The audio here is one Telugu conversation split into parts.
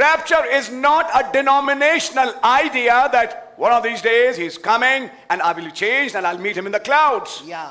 Rapture is not a denominational idea that one of these days he's coming and I will be changed and I'll meet him in the clouds. Yeah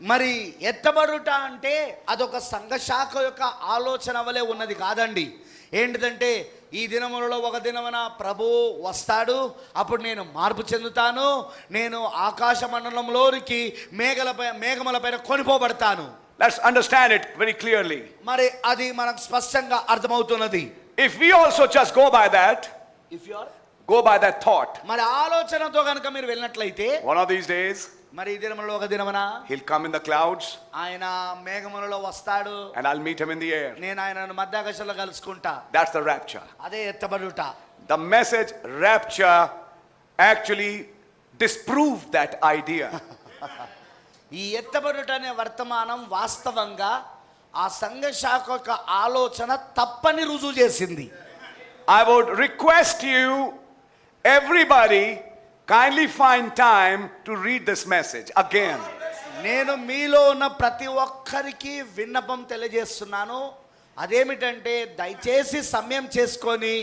మరి ఎత్తబడుట అంటే అదొక సంఘ శాఖ యొక్క ఆలోచన వలె ఉన్నది కాదండి ఏంటిదంటే ఈ దినములలో ఒక దినమున ప్రభు వస్తాడు అప్పుడు నేను మార్పు చెందుతాను నేను ఆకాశ మండలంలోనికి మేఘలపై మేఘములపైన కొనిపోబడతాను Let's understand it very clearly. మరి అది మనకు స్పష్టంగా అర్థమవుతున్నది If we also just go by that, if you are go by that thought, మరి ఆలోచనతో కనుక మీరు వెళ్ళినట్లయితే one of these days మరి ఈ దినములలో ఒక దినమున he'll come in the clouds ఆయన మేఘములలో వస్తాడు and I'll meet him in the air. నేను ఆయనను మధ్యాకాశంలో కలుసుకుంటా That's the rapture. అదే ఎత్తబడుట The message rapture actually disproved that idea. ఈ ఎత్తబడుట అనే వర్తమానం వాస్తవంగా ఆ సంఘ శాఖ యొక్క ఆలోచన తప్పని రుజువు చేసింది I would request you, everybody, kindly find time to read this message again. నేను మీలో ఉన్న ప్రతి ఒక్కరికి విన్నపం తెలియజేస్తున్నాను అదేమిటంటే దయచేసి సమయం చేసుకొని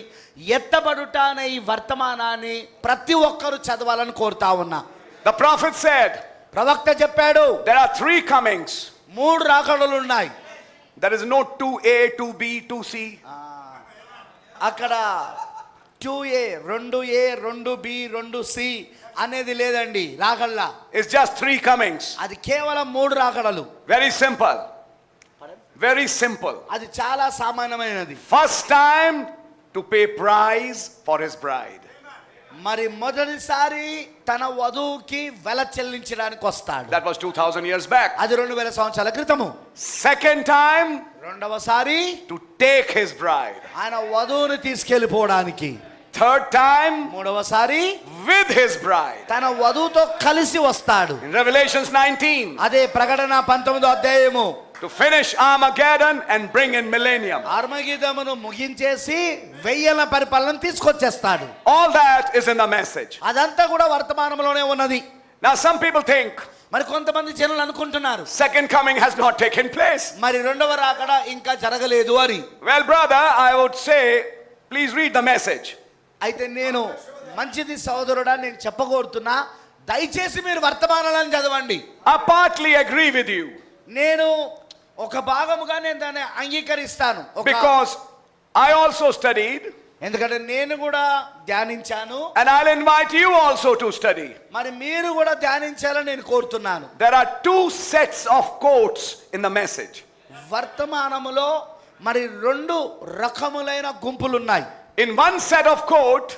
ఎత్తబడుట అనే ఈ వర్తమానాన్ని ప్రతి ఒక్కరు చదవాలని కోరుతా ఉన్నా The prophet said, ప్రవక్త చెప్పాడు There are three comings. మూడు రాకడలు ఉన్నాయి there is no two A two B two C అక్కడ టూ ఏ రెండు ఏ రెండు బి రెండు సి అనేది లేదండి రాగల్లా. ఇట్స్ జస్ట్ త్రీ కమింగ్స్ అది కేవలం మూడు రాగడలు. వెరీ సింపుల్ వెరీ సింపుల్ అది చాలా సామాన్యమైనది. First time to pay price for his bride మరి మొదటిసారి తన వధువుకి వెల చెల్లించడానికి వస్తాడు That was 2000 years back. అది రెండు వేల సంవత్సరాల క్రితము Second time రెండవసారి to take his bride. ఆయన వధువుని తీసుకెళ్ళిపోవడానికి Third time మూడవసారి with his bride. తన వధువుతో కలిసి వస్తాడు Revelations 19 అదే ప్రకటన పంతొమ్మిదో అధ్యాయము to finish Armageddon and bring in millennium. ఆర్మగీతమును ముగించేసి వెయ్యల పరిపాలన తీసుకొచ్చేస్తాడు All that is in the message. అదంతా కూడా వర్తమానంలోనే ఉన్నది Now some people think మరి కొంతమంది జనులు అనుకుంటున్నారు second coming has not taken place. మరి రెండవ రాకడ ఇంకా జరగలేదు అని Well, brother, I would say, please read the message. అయితే నేను మంచిది సోదరుడా నేను చెప్పకూడుతున్నా దయచేసి మీరు వర్తమానాలను చదవండి I partly agree with you నేను ఒక భాగముగా నేను దాన్ని అంగీకరిస్తాను ఒక- because I also studied ఎందుకంటే నేను కూడా ధ్యానించాను and I'll invite you also to study. మరి మీరు కూడా ధ్యానించాలని నేను కోరుతున్నాను There are two sets of quotes in the message. వర్తమానములో మరి రెండు రకములైన గుంపులు ఉన్నాయి In one set of quote,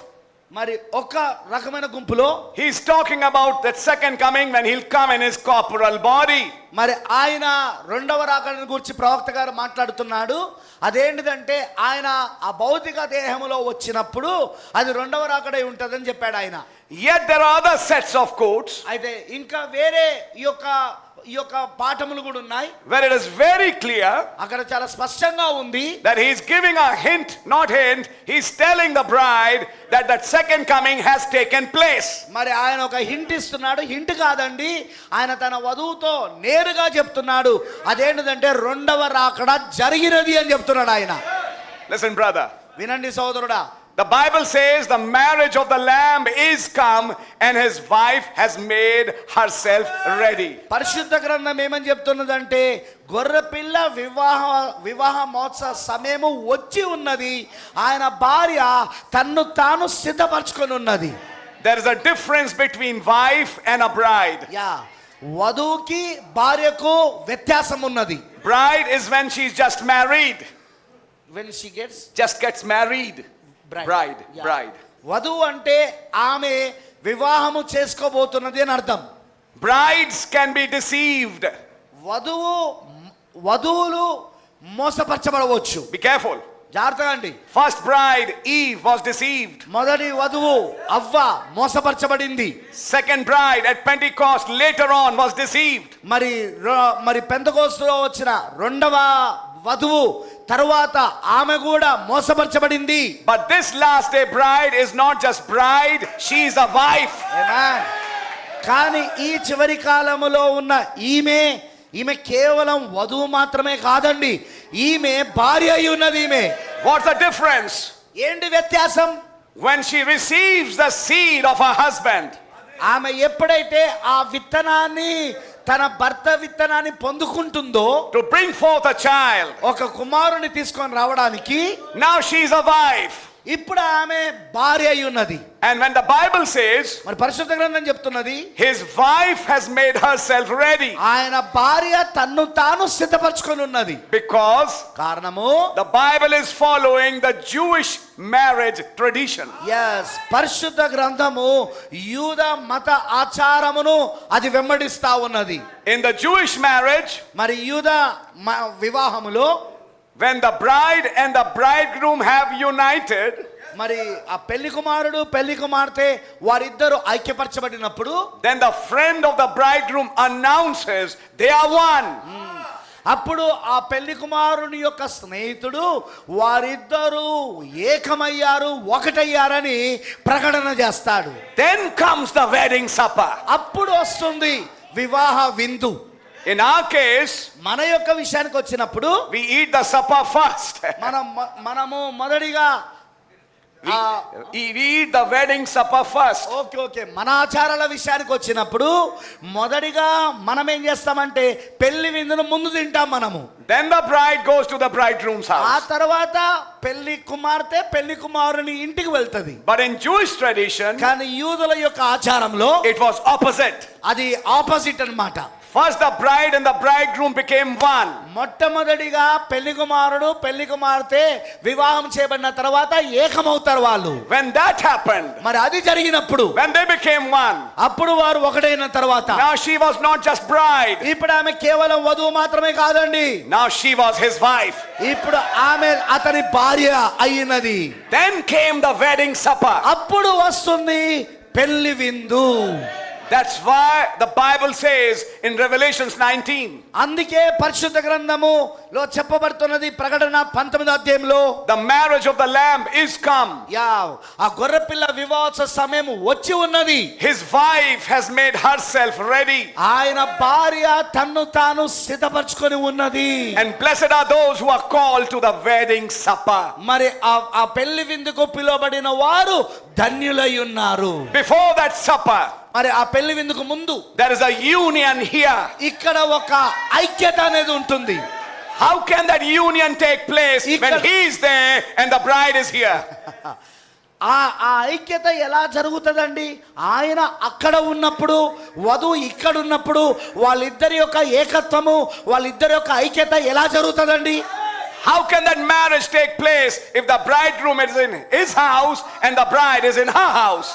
మరి ఒక రకమైన గుంపులో he's talking about that second coming when he'll come in his corporal body. మరి ఆయన రెండవ రాకడని గురించి ప్రవక్త గారు మాట్లాడుతున్నాడు. అదేంటిదంటే ఆయన ఆ భౌతిక దేహములో వచ్చినప్పుడు అది రెండవ రాకడై ఉంటుందని చెప్పాడు ఆయన. Yet there are other sets of quotes అయితే ఇంకా వేరే ఈ యొక్క ఈ యొక్క పాఠములు కూడా ఉన్నాయి. where it is very clear అక్కడ చాలా స్పష్టంగా ఉంది. that he's giving a hint, not hint, he's telling the bride that that second coming has taken place. మరి ఆయన ఒక హింట్ ఇస్తున్నాడు. హింట్ కాదండి ఆయన తన వధువుతో క్లియర్గా చెప్తున్నాడు. అదేంటంటే రెండవ రాకడా జరిగినది అని చెప్తున్నాడు ఆయన. లిసన్ బ్రదర్ వినండి సోదరుడా the Bible says the marriage of the lamb is come and his wife has made herself ready పరిశుద్ధ గ్రంథం ఏమని చెప్తున్నదంటే గొర్రెపిల్ల వివాహ వివాహ మోత్సవ సమయము వచ్చి ఉన్నది. ఆయన భార్య తన్ను తాను సిద్ధపరచుకొని ఉన్నది. There is a difference between wife and a bride yeah. వధుకి భార్యకు వ్యత్యాసం ఉన్నది bride is when she just married when she gets just gets married bride bride వధు అంటే ఆమె వివాహము చేసుకోబోతున్నది అని అర్థం. బ్రైడ్స్ కెన్ బి డిసీవ్డ్ వధువు వధువులు మోసపరచబడవచ్చు. బి కేర్ఫుల్ జాగ్రత్తగా అండి. ఫస్ట్ బ్రైడ్ ఈ వాస్ డిసీవ్డ్ మొదటి వధువు అవ్వ మోసపరచబడింది. Second bride at Pentecost later on was deceived మరి మరి పెంతకోస్ట్లో వచ్చిన రెండవ వధువు తరువాత ఆమె కూడా మోసపరచబడింది. But this last a bride is not just bride she is a wife కానీ ఈ చివరి కాలములో ఉన్న ఈమె ఈమె కేవలం వధువు మాత్రమే కాదండి ఈమె భార్య అయి ఉన్నది ఈమె. వాట్స్ ద డిఫరెన్స్ ఏంటి వ్యత్యాసం? When she receives the seed of her husband ఆమె ఎప్పుడైతే ఆ విత్తనాన్ని తన భర్త విత్తనాన్ని పొందుకుంటుందో to bring forth a child ఒక కుమారుని తీసుకొని రావడానికి now she is a wife ఇప్పుడు ఆమె భార్య అయి ఉన్నది And when the Bible says మరి పరిశుద్ధ గ్రంథం చెప్తున్నది his wife has made herself ready ఆయన భార్య తన్ను తాను సిద్ధపరచుకొని ఉన్నది because కారణము the Bible is following the Jewish marriage tradition. Yes పరిశుద్ధ గ్రంథము యూద మత ఆచారమును అది వెంబడిస్తా ఉన్నది In the Jewish marriage, మరి యూద మ- వివాహములో when the bride and the bridegroom have united, మరి ఆ పెళ్ళి కుమారుడు పెళ్ళి కుమార్తె వారిద్దరు ఐక్యపరచబడినప్పుడు then the friend of the bridegroom announces they are one. అప్పుడు ఆ పెళ్ళి కుమారుని యొక్క స్నేహితుడు వారిద్దరూ ఏకమయ్యారు ఒకటయ్యారని ప్రకటన చేస్తాడు Then comes the wedding supper. అప్పుడు వస్తుంది వివాహ విందు In our case, మన యొక్క విషయానికి వచ్చినప్పుడు we eat the supper first. మనం మనము మొదటిగా We, ఆ, we eat the wedding supper first. Okay okay మన ఆచారాల విషయానికి వచ్చినప్పుడు మొదటిగా మనం ఏం చేస్తామంటే పెళ్ళి విందును ముందు తింటాం మనము Then the bride goes to the bridegroom's ఆ house. తర్వాత పెళ్ళి కుమార్తె పెళ్ళి కుమారుని ఇంటికి వెళ్తది But in Jewish tradition, కానీ యూదుల యొక్క ఆచారంలో it was opposite. అది ఆపోజిట్ అన్నమాట First, the bride and the bridegroom became one. మొట్టమొదటిగా పెళ్ళి కుమారుడు పెళ్ళి కుమార్తె వివాహం చేయబడిన తర్వాత ఏకమవుతారు వాళ్ళు When that happened, మరి అది జరిగినప్పుడు when they became one, అప్పుడు వారు ఒకటైన తర్వాత now she was not just bride, ఇప్పుడు ఆమె కేవలం వధువు మాత్రమే కాదండి now she was his wife. ఇప్పుడు ఆమె అతని భార్య అయినది Then came the wedding supper. అప్పుడు వస్తుంది పెళ్ళి విందు That's why the Bible says in Revelations 19, అందుకే పరిశుద్ధ గ్రంథములో చెప్పబడుతున్నది ప్రకటన పంతొమ్మిది అధ్యాయంలో the marriage of the Lamb is come. Yeah ఆ గొర్రెపిల్ల వివాహ సమయం వచ్చి ఉన్నది His wife has made herself ready. ఆయన భార్య తన్ను తాను సిద్ధపరచుకొని ఉన్నది And blessed are those who are called to the wedding supper. మరి ఆ ఆ పెళ్లి విందుకు పిలువబడిన వారు ధన్యులై ఉన్నారు Before that supper, మరి ఆ పెళ్లి విందుకు ముందు there is a union here. ఇక్కడ ఒక ఐక్యత అనేది ఉంటుంది How can that union take place when Ikkada- he is there and the bride is here? ఆ ఆ ఐక్యత ఎలా జరుగుతుందండి ఆయన అక్కడ ఉన్నప్పుడు వధువు ఇక్కడ ఉన్నప్పుడు వాళ్ళిద్దరి యొక్క ఏకత్వము వాళ్ళిద్దరి యొక్క ఐక్యత ఎలా జరుగుతుందండి How can that marriage take place if the bridegroom is in his house and the bride is in her house?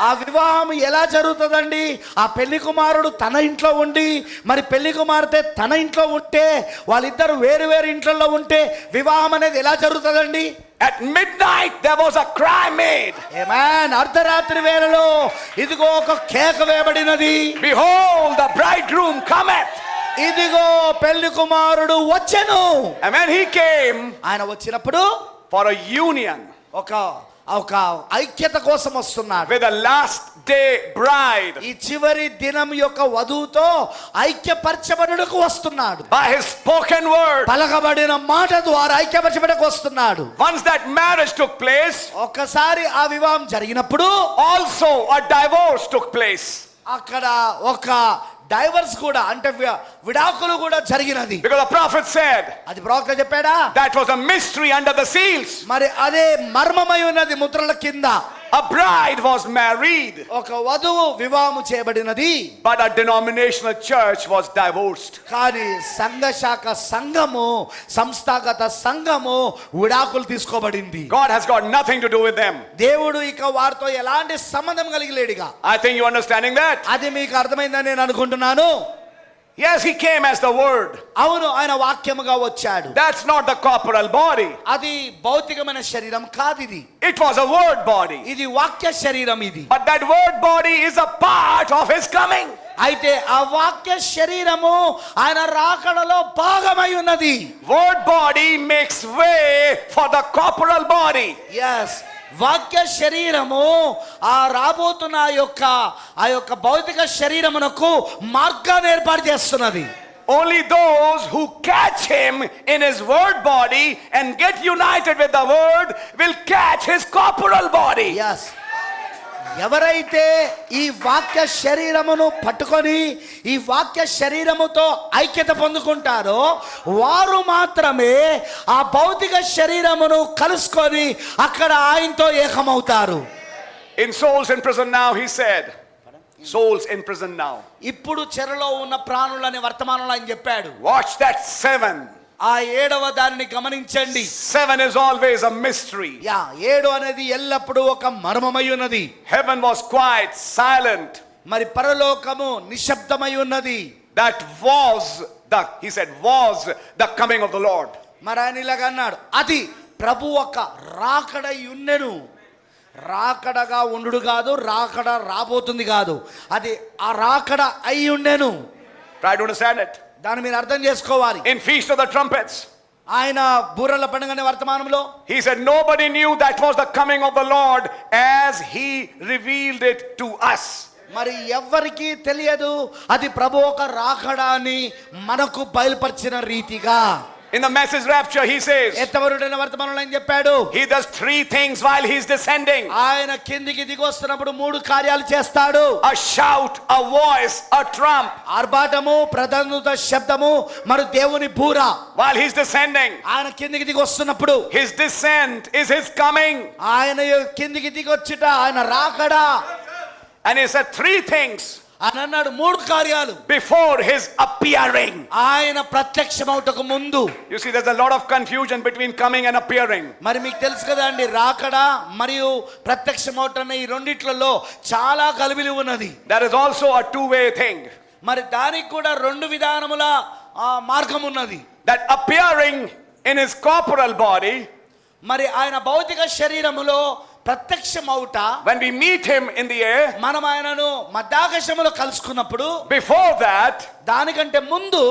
ఆ వివాహం ఎలా జరుగుతుందండి? ఆ పెళ్ళి కుమారుడు తన ఇంట్లో ఉండి మరి పెళ్ళి కుమార్తె తన ఇంట్లో ఉంటే వాళ్ళిద్దరు వేరు వేరు ఇంట్లో ఉంటే వివాహం అనేది ఎలా జరుగుతుందండి? At midnight, there was a cry made. ఏమాన్ అర్ధరాత్రి వేళలో ఇదిగో ఒక కేక వేయబడినది. Behold, the bridegroom cometh. ఇదిగో పెళ్ళి కుమారుడు వచ్చెను. And when he came ఆయన వచ్చినప్పుడు for a union. ఒక ఒక ఐక్యత కోసం వస్తున్నాడు the last day bride, ఈ చివరి దినం యొక్క వధువుతో ఐక్యపరచబడుటకు వస్తున్నాడు. By his spoken word, పలకబడిన మాట ద్వారా ఐక్యపరచబడకు వస్తున్నాడు. Once that marriage took place, ఒక్కసారి ఆ వివాహం జరిగినప్పుడు also a divorce took place. అక్కడ ఒక డైవర్స్ కూడా అంటే విడాకులు కూడా జరిగినది. Because the prophet said అది ప్రవక్త చెప్పాడా? that was a mystery under the seals. మరి అదే మర్మమై ఉన్నది ముద్రల కింద. A bride was married, ఒక వధువు వివాహము చేయబడినది but a denominational church was divorced. కానీ సంఘ శాఖ సంఘము సంస్థాగత సంఘము విడాకులు తీసుకోబడింది God has got nothing to do with them. దేవుడు ఇక వారితో ఎలాంటి సంబంధం కలిగి లేడుగా I think you understanding that? అది మీకు అర్థమైందని నేను అనుకుంటున్నాను Yes, he came as the word. అవును ఆయన వాక్యముగా వచ్చాడు That's not the corporal body. అది భౌతికమైన శరీరం కాదు ఇది It was a word body. ఇది వాక్య శరీరం ఇది But that word body is a part of his coming. అయితే ఆ వాక్య శరీరము ఆయన రాకడలో భాగమై ఉన్నది Word body makes way for the corporal body. Yes వాక్య శరీరము ఆ రాబోతున్న ఆ యొక్క ఆ యొక్క భౌతిక శరీరమునకు మార్గాన్ని ఏర్పాటు చేస్తున్నది Only those who catch him in his word body and get united with the word will catch his corporal body. Yes ఎవరైతే ఈ వాక్య శరీరమును పట్టుకొని ఈ వాక్య శరీరముతో ఐక్యత పొందుకుంటారో వారు మాత్రమే ఆ భౌతిక శరీరమును కలుసుకొని అక్కడ ఆయనతో ఏకమవుతారు In souls in prison now, he said. Souls in prison now. ఇప్పుడు చెరలో ఉన్న ప్రాణులని వర్తమానంలో ఆయన చెప్పాడు Watch that seven. ఆ ఏడవ దానిని గమనించండి Seven is always a mystery. Yeah ఏడు అనేది ఎల్లప్పుడూ ఒక మర్మమై ఉన్నది Heaven was quiet, silent. మరి పరలోకము నిశ్శబ్దమై ఉన్నది That was the, he said, was the coming of the Lord. మరి ఆయన ఇలాగ అన్నాడు అది ప్రభు ఒక రాకడై ఉన్నెను రాకడగా ఉండు కాదు రాకడ రాబోతుంది కాదు అది ఆ రాకడ అయి ఉండెను Try to understand it. దాని మీరు అర్థం చేసుకోవాలి. In feast of the trumpets ఆయన బూరల పండుగనే వర్తమానంలో? He said nobody knew that was the coming of the Lord as he revealed it to us. మరి ఎవరికి తెలియదు అది ప్రభు ఒక రాకడాని మనకు బయలుపరిచిన రీతిగా. In the message rapture, he says, ఎత్తవరుడైన వర్తమానంలో ఆయన చెప్పాడు He does three things while he's descending ఆయన కిందికి దిగి వస్తున్నప్పుడు మూడు కార్యాలు చేస్తాడు a shout, a voice, a trump. ఆర్భాటము ప్రధానుత శబ్దము మరి దేవుని బూర While he's descending, ఆయన కిందికి దిగి వస్తున్నప్పుడు his descent is his coming. ఆయన కిందికి దిగి వచ్చుట ఆయన రాకడా And he said three things అని అన్నాడు మూడు కార్యాలు before his appearing. ఆయన ప్రత్యక్షమవుటకు ముందు You see, there's a lot of confusion between coming and appearing. మరి మీకు తెలుసు కదా అండి రాకడా మరియు ప్రత్యక్షమవుట అనే ఈ రెండిట్లలో చాలా కలిబిలి ఉన్నది That is also a two way thing. మరి దానికి కూడా రెండు విధానముల ఆ, మార్గం ఉన్నది That appearing in his corporal body, మరి ఆయన భౌతిక శరీరములో ప్రత్యక్షమవుట when we meet him in the air, మనం ఆయనను మధ్యాకాశములో కలుసుకున్నప్పుడు before that, దానికంటే ముందు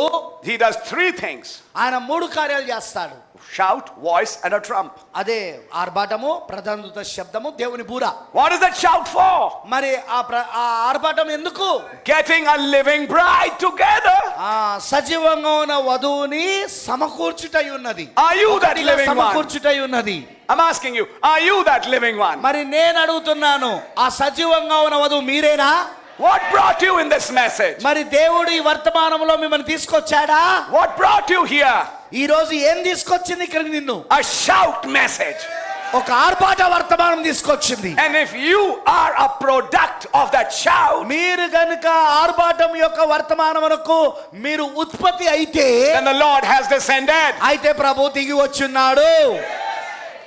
he does three things. ఆయన మూడు కార్యాలు చేస్తాడు. Shout, voice, and a trump. అదే ఆర్భాటము ప్రధానత శబ్దము దేవుని బూర What is that shout for? మరి ఆ ఆ ఆర్భాటం ఎందుకు Getting a living bride together. ఆ సజీవంగా ఉన్న వధువుని సమకూర్చుటై ఉన్నది Are you that ఒకటిగా living one? సమకూర్చుటై ఉన్నది I'm asking you, are you that living one? మరి నేను అడుగుతున్నాను ఆ సజీవంగా ఉన్న వధువు మీరేనా What brought you in this message? మరి దేవుడు ఈ వర్తమానంలో మిమ్మల్ని తీసుకొచ్చాడా What brought you here? ఈ రోజు ఏం తీసుకొచ్చింది ఇక్కడికి నిన్ను A shout message. ఒక ఆర్భాట వర్తమానం తీసుకొచ్చింది And if you are a product of that shout, మీరు గనుక ఆర్భాటం యొక్క వర్తమానమునకు మీరు ఉత్పత్తి అయితే then the Lord has descended. అయితే ప్రభు దిగి వచ్చున్నాడు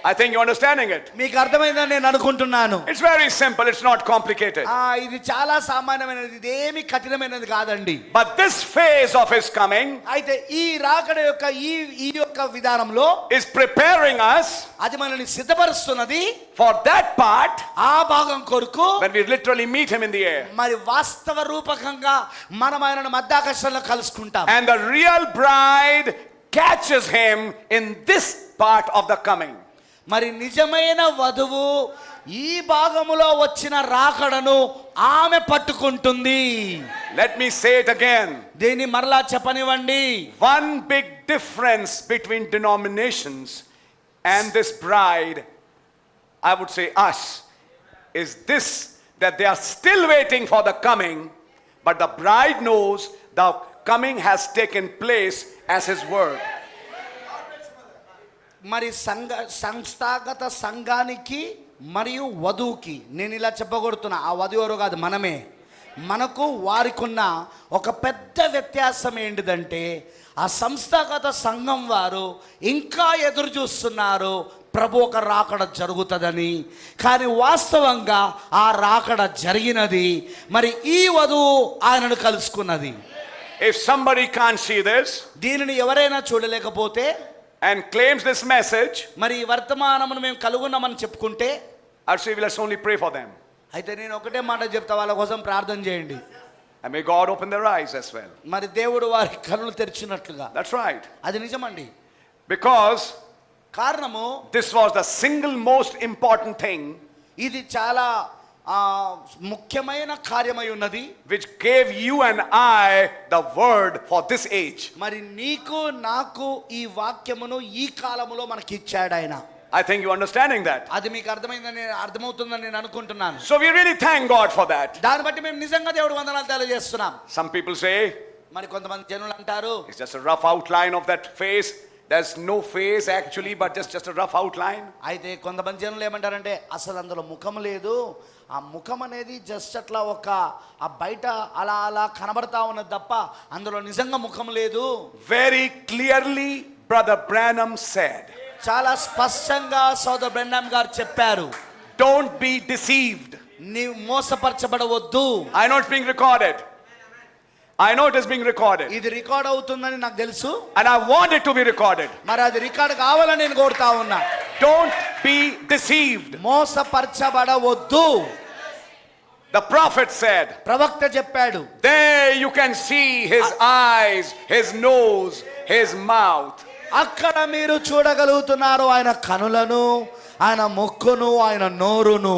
I think you're understanding it. మీకు అర్థమైందని నేను అనుకుంటున్నాను It's very simple, it's not complicated. ఆ ఇది చాలా సామాన్యమైనది ఇదేమి కఠినమైనది కాదండి But this phase of his coming అయితే ఈ రాకడ యొక్క ఈ ఈ యొక్క విధానంలో is preparing us అది మనల్ని సిద్ధపరుస్తున్నది for that part ఆ భాగం కొరకు when we literally meet him in the air. మరి వాస్తవ రూపకంగా మనం ఆయనను మధ్యాకర్షణలో కలుసుకుంటాం And the real bride catches him in this part of the coming. మరి నిజమైన వధువు ఈ భాగములో వచ్చిన రాకడను ఆమె పట్టుకుంటుంది Let me say it again. దీన్ని మరలా చెప్పనివ్వండి One big difference between denominations and this bride, I would say us, is this that they are still waiting for the coming, but the bride knows the coming has taken place as his word. మరి సంఘ సంస్థాగత సంఘానికి మరియు వధువుకి. నేను ఇలా చెప్పగొడుతున్నా ఆ వధువు ఎవరో కాదు మనమే. మనకు వారికున్న ఒక పెద్ద వ్యత్యాసం ఏంటిదంటే ఆ సంస్థాగత సంఘం వారు ఇంకా ఎదురు చూస్తున్నారు ప్రభు ఒక రాకడ జరుగుతుందని. కానీ వాస్తవంగా ఆ రాకడ జరిగినది మరి ఈ వధువు ఆయనను కలుసుకున్నది. If somebody can't see this దీనిని ఎవరైనా చూడలేకపోతే and claims this message, మరి ఈ వర్తమానమును మేము కలుగున్నామని చెప్పుకుంటే I'd say let's only pray for them. అయితే నేను ఒకటే మాట చెప్తా వాళ్ళ కోసం ప్రార్థన చేయండి And may God open their eyes as well. మరి దేవుడు వారి కన్నులు తెరిచినట్లుగా That's right. అది నిజమండి Because కారణము this was the single most important thing ఇది చాలా ఆ, ముఖ్యమైన కార్యమై ఉన్నది which gave you and I the word for this age. మరి నీకు నాకు ఈ వాక్యమును ఈ కాలములో మనకి ఇచ్చాడు ఆయన I think you're understanding that. అది మీకు అర్థమైందని అర్థమవుతుందని నేను అనుకుంటున్నాను So we really thank God for that. దాన్ని బట్టి మేము నిజంగా దేవుడు వందనాలు తెలియజేస్తున్నాం Some people say మరి కొంతమంది జనులు అంటారు it's just a rough outline of that face. There's no face actually, but just, just a rough outline. అయితే కొంతమంది జనులు ఏమంటారంటే అసలు అందులో ముఖం లేదు. ఆ ముఖం అనేది జస్ట్ అట్లా ఒక ఆ బయట అలా అలా కనబడతా ఉన్నది తప్ప అందులో నిజంగా ముఖం లేదు. Very clearly, Brother Branham said, చాలా స్పష్టంగా సోదర బ్రెండామ్ గారు చెప్పారు. Don't be deceived. నీవు మోసపరచబడవద్దు. I know it's being recorded. I know it is being recorded. ఇది రికార్డ్ అవుతుందని నాకు తెలుసు And I want it to be recorded. మరి అది రికార్డ్ కావాలని నేను కోరుతా ఉన్నా Don't be deceived. మోసపరచబడవద్దు The prophet said, ప్రవక్త చెప్పాడు There you can see his eyes, his nose, his mouth. అక్కడ మీరు చూడగలుగుతున్నారు ఆయన కనులను ఆయన ముక్కును ఆయన నోరును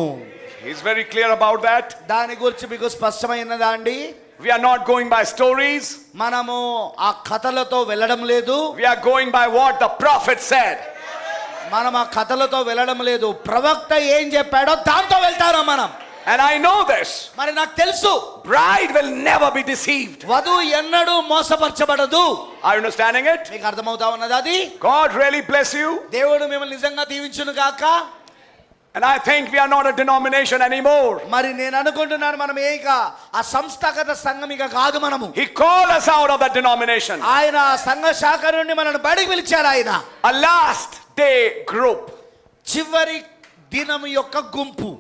He's very clear about that. దాని గురించి మీకు స్పష్టమైనదా అండి We are not going by stories, మనము ఆ కథలతో వెళ్ళడం లేదు we are going by what the prophet said. మనం ఆ కథలతో వెళ్ళడం లేదు ప్రవక్త ఏం చెప్పాడో దాంతో వెళ్తారా మనం And I know this మరి నాకు తెలుసు bride will never be deceived. వధువు ఎన్నడూ మోసపరచబడదు Are you understanding it? మీకు అర్థమవుతా ఉన్నది అది God really bless you. దేవుడు మిమ్మల్ని నిజంగా దీవించును గాక And I think we are not a denomination anymore. మరి నేను అనుకుంటున్నాను మనం ఏక ఆ సంస్థాగత సంఘం ఇక కాదు మనము He called us out of that denomination. ఆయన సంఘ శాఖ నుండి మనల్ని బయటికి పిలిచాడు ఆయన A last day group. చివరి దినం యొక్క గుంపు